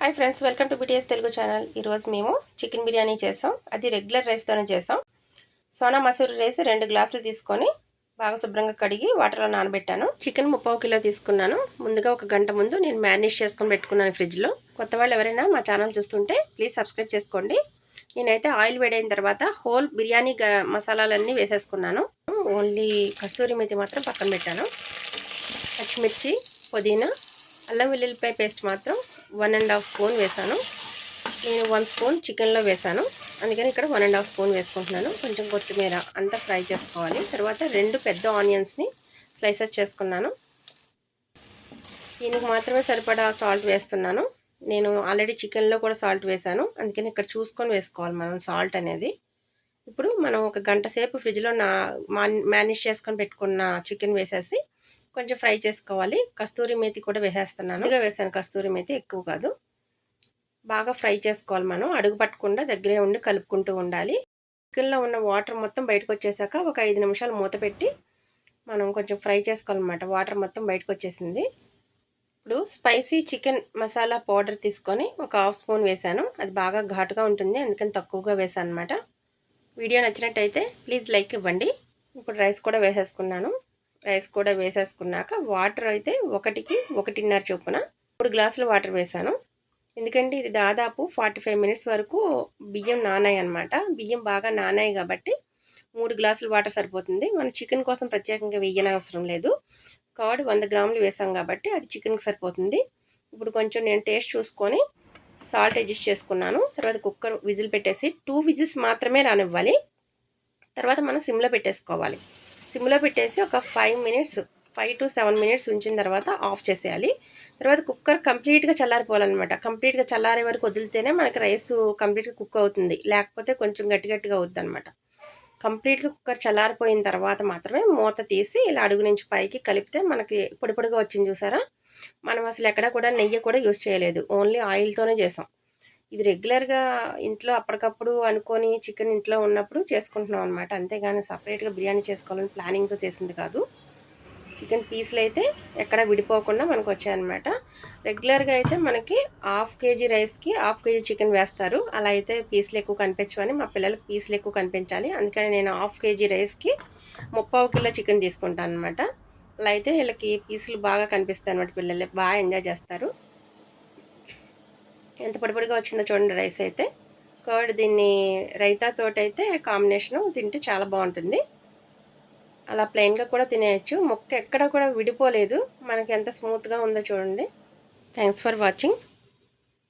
Hi friends welcome to BTS Telugu channel ఈరోజు మేము chicken biryani చేసాం. అది రెగ్యులర్ రైస్తోనే చేసాం. సోనా మసూరి రైస్ రెండు గ్లాసులు తీసుకొని బాగా శుభ్రంగా కడిగి వాటర్లో నానబెట్టాను. చికెన్ ముప్పావు కిలో తీసుకున్నాను. ముందుగా ఒక గంట ముందు నేను మ్యారినేట్ చేసుకొని పెట్టుకున్నాను ఫ్రిడ్జ్లో కొత్త వాళ్ళు ఎవరైనా మా ఛానల్ చూస్తుంటే ప్లీజ్ సబ్స్క్రైబ్ చేసుకోండి. నేనైతే ఆయిల్ వేడైన తర్వాత హోల్ బిర్యానీ మసాలాలన్నీ వేసేసుకున్నాను. ఓన్లీ కస్తూరి మెతి మాత్రం పక్కన పెట్టాను. పచ్చిమిర్చి పుదీనా అల్లం వెల్లుల్లిపాయ పేస్ట్ మాత్రం వన్ అండ్ హాఫ్ స్పూన్ వేసాను. నేను వన్ స్పూన్ చికెన్లో వేసాను. అందుకని ఇక్కడ వన్ అండ్ హాఫ్ స్పూన్ వేసుకుంటున్నాను. కొంచెం కొత్తిమీర అంతా ఫ్రై చేసుకోవాలి. తర్వాత రెండు పెద్ద ఆనియన్స్ని స్లైసెస్ చేసుకున్నాను. దీనికి మాత్రమే సరిపడా సాల్ట్ వేస్తున్నాను. నేను ఆల్రెడీ చికెన్లో కూడా సాల్ట్ వేసాను. అందుకని ఇక్కడ చూసుకొని వేసుకోవాలి మనం సాల్ట్ అనేది. ఇప్పుడు మనం ఒక గంట సేపు ఫ్రిడ్జ్లో నా మానిష్ చేసుకొని పెట్టుకున్న చికెన్ వేసేసి కొంచెం ఫ్రై చేసుకోవాలి. కస్తూరి మేతి కూడా వేసేస్తున్నాను. ఇదిగా వేసాను కస్తూరి మేతి ఎక్కువ కాదు. బాగా ఫ్రై చేసుకోవాలి మనం. అడుగు పట్టకుండా దగ్గరే ఉండి కలుపుకుంటూ ఉండాలి. చికెన్లో ఉన్న వాటర్ మొత్తం బయటకు వచ్చేసాక ఒక ఐదు నిమిషాలు మూత పెట్టి మనం కొంచెం ఫ్రై చేసుకోవాలన్నమాట. వాటర్ మొత్తం బయటకు వచ్చేసింది. ఇప్పుడు స్పైసీ చికెన్ మసాలా పౌడర్ తీసుకొని ఒక హాఫ్ స్పూన్ వేసాను. అది బాగా ఘాటుగా ఉంటుంది. అందుకని తక్కువగా వేసాను అనమాట వీడియో నచ్చినట్టయితే ప్లీజ్ లైక్ ఇవ్వండి. ఇప్పుడు రైస్ కూడా వేసేసుకున్నాను. రైస్ కూడా వేసేసుకున్నాక వాటర్ అయితే ఒకటికి ఒకటిన్నర చొప్పున మూడు గ్లాసులు వాటర్ వేసాను. ఎందుకంటే ఇది దాదాపు ఫార్టీ ఫైవ్ మినిట్స్ వరకు బియ్యం నానాయి అనమాట బియ్యం బాగా నానాయి కాబట్టి మూడు గ్లాసులు వాటర్ సరిపోతుంది. మనం చికెన్ కోసం ప్రత్యేకంగా వేయని అవసరం లేదు. కర్డ్ వంద గ్రాములు వేసాం కాబట్టి అది చికెన్కి సరిపోతుంది. ఇప్పుడు కొంచెం నేను టేస్ట్ చూసుకొని సాల్ట్ అడ్జస్ట్ చేసుకున్నాను. తర్వాత కుక్కర్ విజిల్ పెట్టేసి టూ విజిల్స్ మాత్రమే రానివ్వాలి. తర్వాత మనం సిమ్లో పెట్టేసుకోవాలి. సిమ్లో పెట్టేసి ఒక five minutes five to seven minutes ఉంచిన తర్వాత ఆఫ్ చేసేయాలి. తర్వాత కుక్కర్ కంప్లీట్గా చల్లారిపోవాలన్నమాట. కంప్లీట్గా చల్లారే వరకు వదిలితేనే మనకి రైస్ కంప్లీట్గా కుక్ అవుతుంది. లేకపోతే కొంచెం గట్టి గట్టిగా అవుతుంది అనమాట కంప్లీట్గా కుక్కర్ చల్లారిపోయిన తర్వాత మాత్రమే మూత తీసి ఇలా అడుగు నుంచి పైకి కలిపితే మనకి పొడి పొడిగా వచ్చింది చూసారా? మనం అసలు ఎక్కడ కూడా నెయ్యి కూడా యూజ్ చేయలేదు. ఓన్లీ ఆయిల్తోనే చేసాం. ఇది రెగ్యులర్గా ఇంట్లో అప్పటికప్పుడు అనుకొని చికెన్ ఇంట్లో ఉన్నప్పుడు చేసుకుంటున్నాం అనమాట అంతేగాని సపరేట్గా బిర్యానీ చేసుకోవాలని ప్లానింగ్తో చేసింది కాదు. చికెన్ పీసులు అయితే ఎక్కడ విడిపోకుండా మనకు వచ్చాయన్నమాట. రెగ్యులర్గా అయితే మనకి హాఫ్ కేజీ రైస్కి హాఫ్ కేజీ చికెన్ వేస్తారు. అలా అయితే పీసులు ఎక్కువ కనిపించవని మా పిల్లలకు పీసులు ఎక్కువ కనిపించాలి. అందుకని నేను హాఫ్ కేజీ రైస్కి ముప్పావు కిలో చికెన్ తీసుకుంటాను అనమాట అలా అయితే వీళ్ళకి పీసులు బాగా కనిపిస్తాయి అనమాట పిల్లలు బాగా ఎంజాయ్ చేస్తారు. ఎంత పొడిపొడిగా వచ్చిందో చూడండి రైస్ అయితే. కర్డ్ దీన్ని రైతా తోటైతే కాంబినేషను తింటే చాలా బాగుంటుంది. అలా ప్లెయిన్గా కూడా తినేయచ్చు. ముక్క ఎక్కడ కూడా విడిపోలేదు. మనకి ఎంత స్మూత్గా ఉందో చూడండి. Thanks for watching